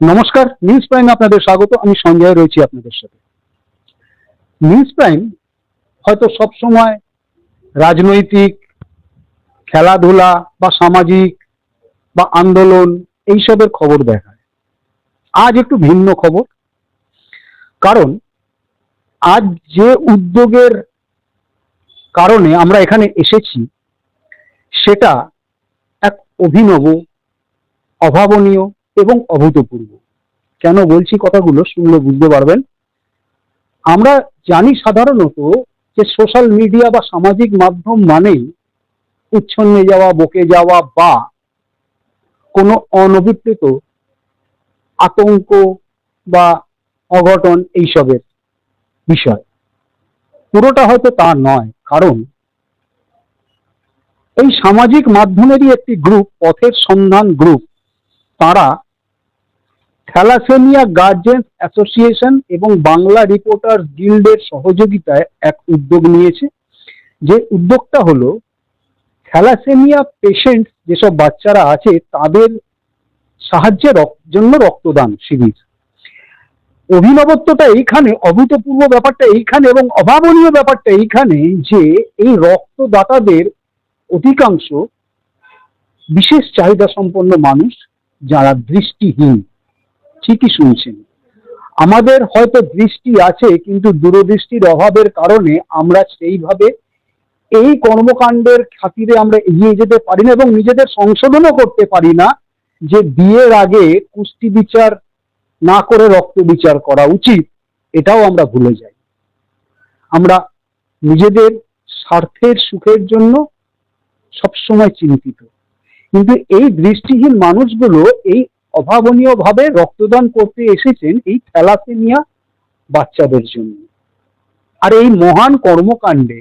নমস্কার news prime আপনাদের স্বাগত, আমি সঞ্জয় রয়েছি আপনাদের সাথে। নিউজ প্রাইম হয়তো সবসময় রাজনৈতিক, খেলাধুলা বা সামাজিক বা আন্দোলন এইসবের খবর দেখায়। আজ একটু ভিন্ন খবর। কারণ আজ যে উদ্যোগের কারণে আমরা এখানে এসেছি, সেটা এক অভিনব, অভাবনীয় এবং অভূতপূর্ব। কেন বলছি কথাগুলো শুনলে বুঝতে পারবেন? আমরা জানি সাধারণত যে সোশ্যাল মিডিয়া বা সামাজিক মাধ্যম মানেই উচ্ছন্নে যাওয়া, বকে যাওয়া বা কোনো অনভিপ্রেত আতঙ্ক বা অঘটন এইসবের বিষয়। পুরোটা হয়তো তা নয়, কারণ এই সামাজিক মাধ্যমেরই একটি গ্রুপ পথের সন্ধান গ্রুপ তারা থ্যালাসেমিয়া গার্জেন্স অ্যাসোসিয়েশন এবং বাংলা রিপোর্টার গিল্ডের সহযোগিতায় এক উদ্যোগ নিয়েছে। যে উদ্যোগটা হলো, থ্যালাসেমিয়া পেশেন্ট যেসব বাচ্চারা আছে, তাদের সাহায্যের জন্য রক্তদান শিবির। অভিনবত্বটা এইখানে, অভূতপূর্ব ব্যাপারটা এইখানে এবং অভাবনীয় ব্যাপারটা এইখানে যে এই রক্তদাতাদের অধিকাংশ বিশেষ চাহিদা সম্পন্ন মানুষ যারা দৃষ্টিহীন। ঠিকই শুনছেন। আমাদের হয়তো দৃষ্টি আছে, কিন্তু দূরদৃষ্টির অভাবের কারণে আমরা সেইভাবে এই কর্মকাণ্ডের খাতিরে আমরা এগিয়ে যেতে পারি না এবং নিজেদের সংশোধনও করতে পারি না যে বিয়ের আগে কুষ্টি বিচার না করে রক্ত বিচার করা উচিত, এটাও আমরা ভুলে যাই। আমরা নিজেদের স্বার্থের সুখের জন্য সবসময় চিন্তিত। কিন্তু এই দৃষ্টিহীন মানুষগুলো এই অভাবনীয় ভাবে রক্তদান করতে এসেছেন এই থ্যালাসেমিয়া বাচ্চাদের জন্য। আর এই মহান কর্মকাণ্ডে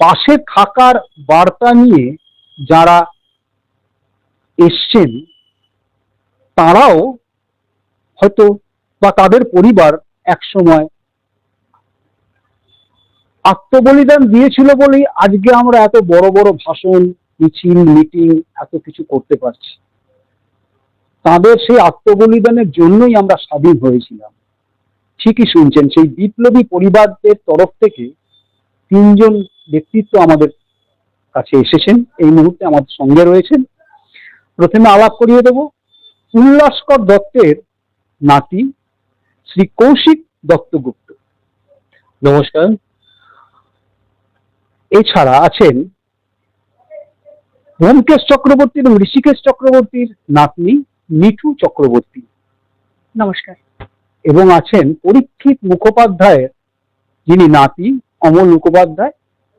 পাশে থাকার বার্তা নিয়ে যারা এসছেন, তারাও হয়তো বা তাদের পরিবার একসময় আত্মবলিদান দিয়েছিল বলেই আজকে আমরা এত বড় বড় ভাষণ, মিছিল মিটিং এত কিছু করতে পারছি। তাদের সেই আত্মবলিদানের জন্যই আমরা স্বাধীন হয়েছিলাম। ঠিকই শুনছেন সেই বিপ্লবী পরিবারদের তরফ থেকে তিনজন ব্যক্তিত্ব আমাদের কাছে এসেছেন। এই মুহূর্তে আমাদের সঙ্গে রয়েছেন। প্রথমে আলাপ করিয়ে দেব। উল্লাসকর দত্তের নাতি শ্রী কৌশিক দত্তগুপ্ত। নমস্কার। এছাড়া আছেন ব্যোমকেশ চক্রবর্তী এবং ঋষিকেশ চক্রবর্তীর নাতনি মিঠু চক্রবর্তী। নমস্কার। এবং আছেন পরীক্ষিত মুখোপাধ্যায়ের যিনি নাতি অমল মুখোপাধ্যায়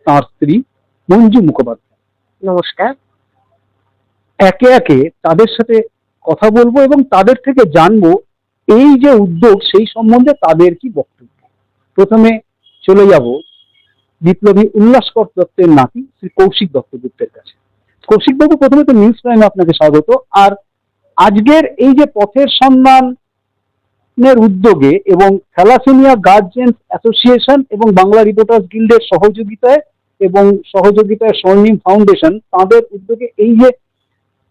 তার স্ত্রী মঞ্জু মুখোপাধ্যায়। নমস্কার। একে একে তাদের সাথে কথা বলব এবং তাদের থেকে জানব এই যে উদ্যোগ সেই সম্বন্ধে তাদের কি বক্তব্য। প্রথমে চলে যাব বিপ্লবী উল্লাসকর দত্তের নাতি শ্রী কৌশিক দত্তগুপ্তের কাছে। কৌশিক বাবু প্রথমে তো নিউজ প্রাইমে আপনাকে স্বাগত। আর আজকের এই যে পথের সন্ধানের উদ্যোগে এবং থ্যালাসেমিয়া গার্জেন্স অ্যাসোসিয়েশন এবং বাংলা রিপোর্টার্স গিল্ডের সহযোগিতায় এবং সহযোগিতায় স্বর্ণিম ফাউন্ডেশন তাদের উদ্যোগে এই যে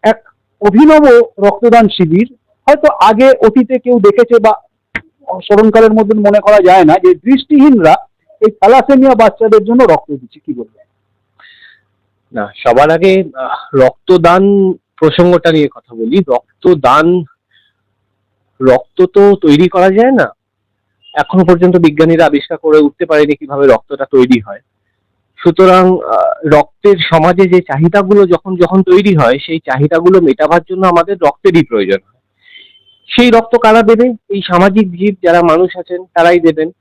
এক অভিনব রক্তদান শিবির, হয়তো আগে অতীতে কেউ দেখেছে বা স্মরণকালের মধ্যে মনে করা যায় না যে দৃষ্টিহীনরা এই থ্যালাসেমিয়া বাচ্চাদের জন্য রক্ত দিচ্ছে। কি বলব না, সবার আগে রক্তদান প্রসঙ্গটা নিয়ে কথা বলি। রক্তদান, রক্ত তো তৈরি করা যায় না। এখনও পর্যন্ত বিজ্ঞানীরা আবিষ্কার করে উঠতে পারেনি কীভাবে রক্তটা তৈরি হয়। সুতরাং রক্তের সমাজে যে চাহিদাগুলো যখন যখন তৈরি হয়, সেই চাহিদাগুলো মেটাবার জন্য আমাদের রক্তেরই প্রয়োজন হয়। সেই রক্ত কারা দেবে? এই সামাজিক জীব যারা মানুষ আছেন, তারাই দেবেন।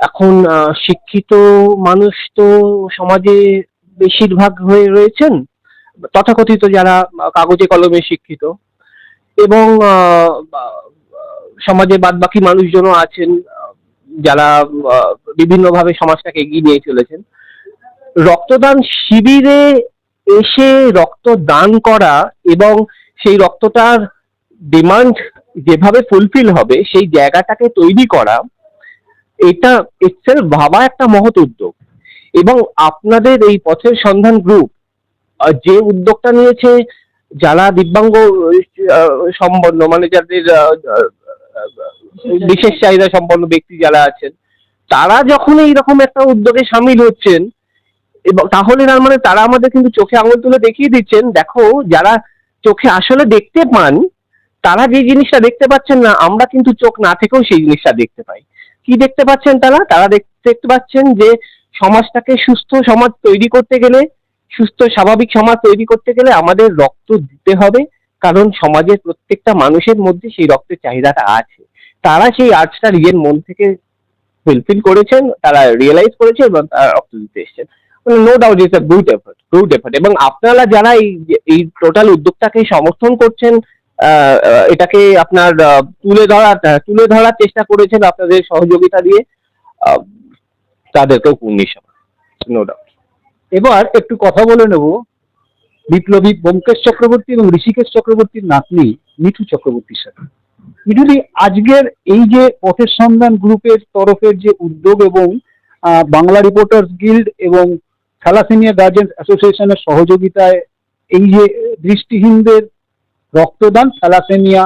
এখন শিক্ষিত মানুষ তো সমাজে বেশিরভাগ হয়ে রয়েছেন। তথাকথিত যারা কাগজে কলমে শিক্ষিত এবং সমাজে বাদ বাকি মানুষজনও আছেন, যারা বিভিন্নভাবে সমাজটাকে এগিয়ে নিয়ে চলেছেন। রক্তদান শিবিরে এসে রক্ত দান করা এবং সেই রক্তটার ডিমান্ড যেভাবে ফুলফিল হবে, সেই জায়গাটাকে তৈরি করা, এটা ভাবা একটা মহৎ উদ্যোগ। এবং আপনাদের এই পথের সন্ধান গ্রুপ যে উদ্যোগটা নিয়েছে যারা দিব্যাঙ্গ সম্পন্ন মানে যাদের বিশেষ চাহিদা সম্পন্ন ব্যক্তি যারা আছেন, তারা যখন এইরকম একটা উদ্যোগে সামিল হচ্ছেন, এবং তাহলে তার মানে তারা আমাদের কিন্তু চোখে আঙুল তুলে দেখিয়ে দিচ্ছেন, দেখো যারা চোখে আসলে দেখতে পান, তারা যে জিনিসটা দেখতে পাচ্ছেন না, আমরা কিন্তু চোখ না থেকেও সেই জিনিসটা দেখতে পাই। কি দেখতে পাচ্ছেন তারা? তারা দেখতে পাচ্ছেন যে সমাজটাকে সুস্থ সমাজ তৈরি করতে গেলে সুস্থ, স্বাভাবিক সমাজ তৈরি করতে গেলে আমাদের রক্ত দিতে হবে। কারণ সমাজের প্রত্যেকটা মানুষের মধ্যে সেই রক্তের চাহিদাটা আছে। তারা সেই আর্টসটা নিজের মন থেকে ফুলফিল করেছেন, তারা রিয়েলাইজ করেছে এবং তারা রক্ত দিতে এসেছেন। No doubt it's a good effort good effort এবং আপনারা যারা এই এই টোটাল উদ্যোগটাকে সমর্থন করছেন এটাকে আপনার তুলে ধরা তুলে ধরার চেষ্টা করেছেন আপনাদের সহযোগিতা দিয়ে তাদেরকেও কুর্নিশ নো ডাউট এবার একটু কথা বলে নেব বিপ্লবী ব্যোমকেশ চক্রবর্তী এবং ঋষিকেশ চক্রবর্তীর নাতনি মিঠু চক্রবর্তীর সাথে। মিঠুদি, আজকের এই যে পথের সন্ধান গ্রুপের তরফের যে উদ্যোগ এবং বাংলা রিপোর্টার্স গিল্ড এবং থ্যালাসেমিয়া গার্জেন্স অ্যাসোসিয়েশনের সহযোগিতায় এই যে দৃষ্টিহীনদের রক্তদান থ্যালাসেমিয়া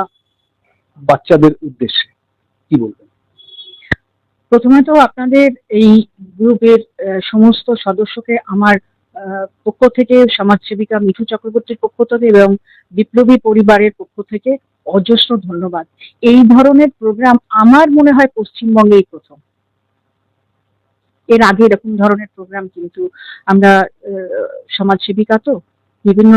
বাচ্চাদের উদ্দেশ্যে, কি বলবেন? প্রথমত আপনাদের এই গ্রুপের সমস্ত সদস্যকে আমার পক্ষ থেকে, সমাজসেবিকা মিঠু চক্রবর্তীর পক্ষ থেকে এবং বিপ্লবী পরিবারের পক্ষ থেকে অজস্র ধন্যবাদ। এই ধরনের প্রোগ্রাম আমার মনে হয় পশ্চিমবঙ্গেই প্রথম। এর আগে এরকম ধরনের প্রোগ্রাম কিন্তু আমরা সমাজসেবিকা তো, বিভিন্ন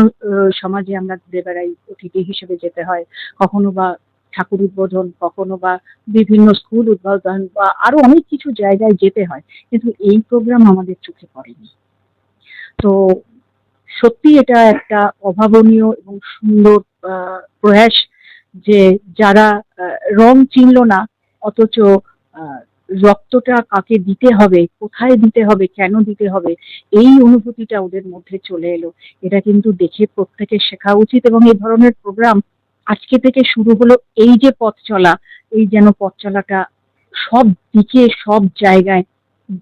সমাজে আমরা ঘুরে বেড়াই অতিথি হিসেবে যেতে হয়। কখনো বা ঠাকুর উদ্বোধন কখনো বা বিভিন্ন স্কুল উদ্বোধন বা আরও অনেক কিছু জায়গায় যেতে হয়, কিন্তু এই প্রোগ্রাম আমাদের চোখে পড়েনি। তো সত্যি এটা একটা অভাবনীয় এবং সুন্দর প্রয়াস যে যারা রং চিনল না, অথচ রক্তটা কাকে দিতে হবে, কোথায় দিতে হবে, কেন দিতে হবে, এই অনুভূতিটা ওদের মধ্যে চলে এলো। এটা কিন্তু দেখে প্রত্যেকের শেখা উচিত এবং এই ধরনের প্রোগ্রাম আজকে থেকে শুরু হলো এই যে পথ চলা, এই যেন পথ চলাটা সব দিকে, সব জায়গায়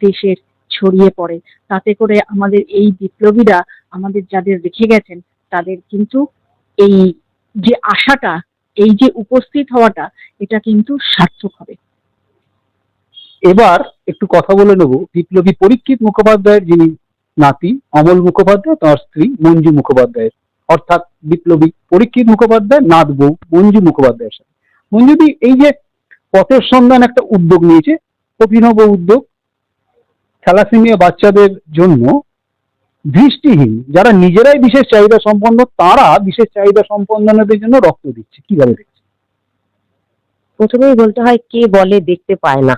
দেশের ছড়িয়ে পড়ে। তাতে করে আমাদের এই বিপ্লবীরা, আমাদের যাদের রেখে গেছেন, তাদের কিন্তু এই যে আশাটা, এই যে উপস্থিত হওয়াটা, এটা কিন্তু সার্থক হবে। এবার একটু কথা বলে নেব। বিপ্লবী পরীক্ষিত মুখোপাধ্যায়ের যিনি নাতি, অমল মুখোপাধ্যায়, তার স্ত্রী মঞ্জু মুখোপাধ্যায়ের। অর্থাৎ বিপ্লবী পরীক্ষিত মুখোপাধ্যায় নাত বউ মঞ্জু মুখোপাধ্যায়ের সাথে। মঞ্জুদি এই যে পথের সন্ধান একটা উদ্যোগ নিয়েছে, অভিনব উদ্যোগ থ্যালাসেমিয়া বাচ্চাদের জন্য দৃষ্টিহীন। যারা নিজেরাই বিশেষ চাহিদা সম্পন্ন, তারা বিশেষ চাহিদা সম্পন্নদের জন্য রক্ত দিচ্ছে। কীভাবে দেখছে প্রথমেই বলতে হয়, কে বলে দেখতে পায় না।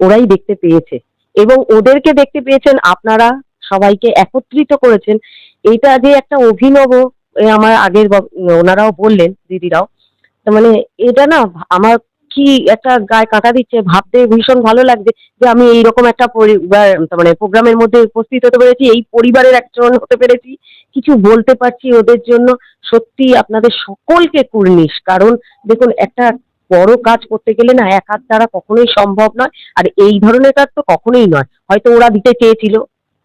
ওরাই দেখতে পেয়েছে। এবং ওদেরকে দেখতে পেয়েছেন আপনারা, সবাইকে একত্রিত করেছেন। এটা যে একটা অভিনব আমার আগের ওনারাও বললেন, দিদিরাও মানে এটা না আমার কি একটা গায়ে কাঁটা দিচ্ছে, ভাবতে ভীষণ ভালো লাগছে যে আমি এইরকম একটা পরিবার মানে প্রোগ্রামের মধ্যে উপস্থিত হতে পেরেছি, এই পরিবারের একজন হতে পেরেছি, কিছু বলতে পারছি ওদের জন্য, সত্যি আপনাদের সকলকে কুর্নিশ, কারণ দেখুন একটা বড় কাজ করতে গেলে না এক হাত দ্বারা কখনোই সম্ভব নয়, আর এই ধরনের কাজ তো কখনোই নয়, হয়তো ওরা দিতে চেয়েছিল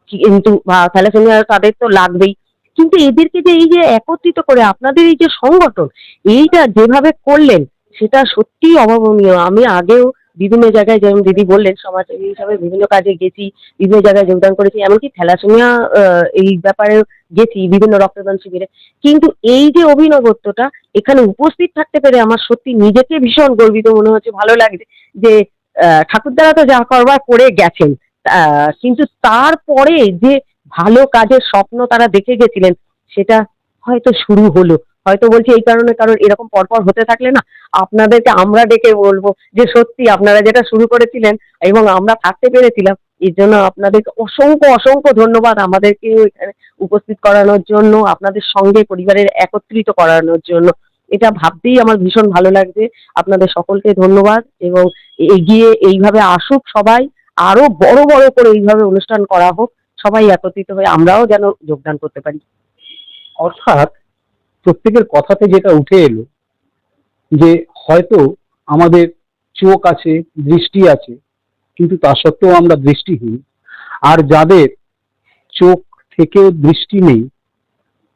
কিন্তু থ্যালাসেমিয়া তাদের তো লাগবেই। কিন্তু এদেরকে যে এই যে একত্রিত করে আপনাদের এই যে সংগঠন, এইটা যেভাবে করলেন, সেটা সত্যিই অভাবনীয়। আমি আগেও বিভিন্ন জায়গায় যেমন দিদি বললেন, সমাজসেবী হিসাবে বিভিন্ন কাজে গেছি, বিভিন্ন জায়গায় যোগদান করেছি, এমনকি থ্যালাসেমিয়া এই ব্যাপারে গেছি, বিভিন্ন রক্তদান শিবিরে। কিন্তু এই যে অভিনবত্বটা, এখানে উপস্থিত থাকতে পেরে আমার সত্যি নিজেকে ভীষণ গর্বিত মনে হচ্ছে, ভালো লাগছে যে ঠাকুরদারা তো যা করবার করে গেছেন। কিন্তু তারপরে যে ভালো কাজের স্বপ্ন তারা দেখে গেছিলেন, সেটা হয়তো শুরু হলো। হয়তো বলছি এই কারণে কারণ এরকম পরপর হতে থাকলে না, আপনাদেরকে আমরা ডেকে বলব যে সত্যি আপনারা যেটা শুরু করেছিলেন এবং আমরা থাকতে পেরেছিলাম, এর জন্য আপনাদেরকে অসংখ্য অসংখ্য ধন্যবাদ আমাদেরকে এখানে উপস্থিত করানোর জন্য, আপনাদের সঙ্গে পরিবারের একত্রিত করানোর জন্য। এটা ভাবতেই আমার ভীষণ ভালো লাগছে। আপনাদের সকলকে ধন্যবাদ এবং এগিয়ে এইভাবে আসুক সবাই। আরও বড় বড় করে এইভাবে অনুষ্ঠান করা হোক, সবাই একত্রিত হয়ে আমরাও যেন যোগদান করতে পারি। অর্থাৎ প্রত্যেকের কথাতে যেটা উঠে এলো, যে হয়তো আমাদের চোখ আছে, দৃষ্টি আছে, কিন্তু তা সত্ত্বেও আমরা দৃষ্টিহীন। আর যাদের চোখ থেকেও দৃষ্টি নেই,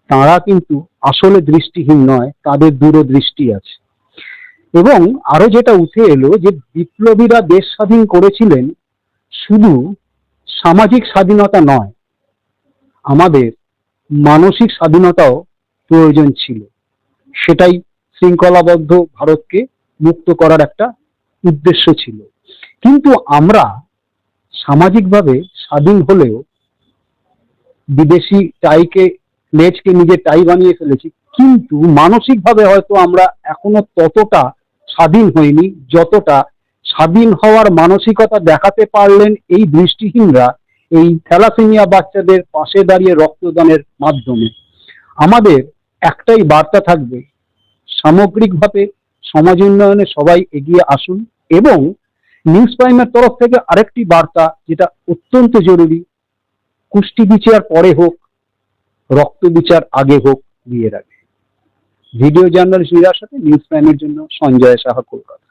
তারা কিন্তু আসলে দৃষ্টিহীন নয়, তাদের দূরদৃষ্টি আছে। এবং আরও যেটা উঠে এলো, যে বিপ্লবীরা দেশ স্বাধীন করেছিলেন শুধু সামাজিক স্বাধীনতা নয়, আমাদের মানসিক স্বাধীনতাও প্রয়োজন ছিল। সেটাই শৃঙ্খলাবদ্ধ ভারতকে মুক্ত করার একটা উদ্দেশ্য ছিল। কিন্তু আমরা সামাজিকভাবে স্বাধীন হলেও বিদেশি টাইকে, লেজকে নিজের টাই বানিয়ে ফেলেছি, কিন্তু মানসিকভাবে হয়তো আমরা এখনও ততটা স্বাধীন হইনি, যতটা স্বাধীন হওয়ার মানসিকতা দেখাতে পারলেন এই দৃষ্টিহীনরা এই থ্যালাসেমিয়া বাচ্চাদের পাশে দাঁড়িয়ে রক্তদানের মাধ্যমে। আমাদের একটাই বার্তা থাকবে, সামগ্রিকভাবে সমাজ উন্নয়নে সবাই এগিয়ে আসুন এবং নিউজ প্রাইমের তরফ থেকে আরেকটি বার্তা যেটা অত্যন্ত জরুরি, কুষ্টি বিচার পরে হোক, রক্ত বিচার আগে হোক বিয়ের আগে ভিডিও জার্নালিস্ট সাথে নিউজ প্রাইমের জন্য সঞ্জয় সাহা কলকাতা।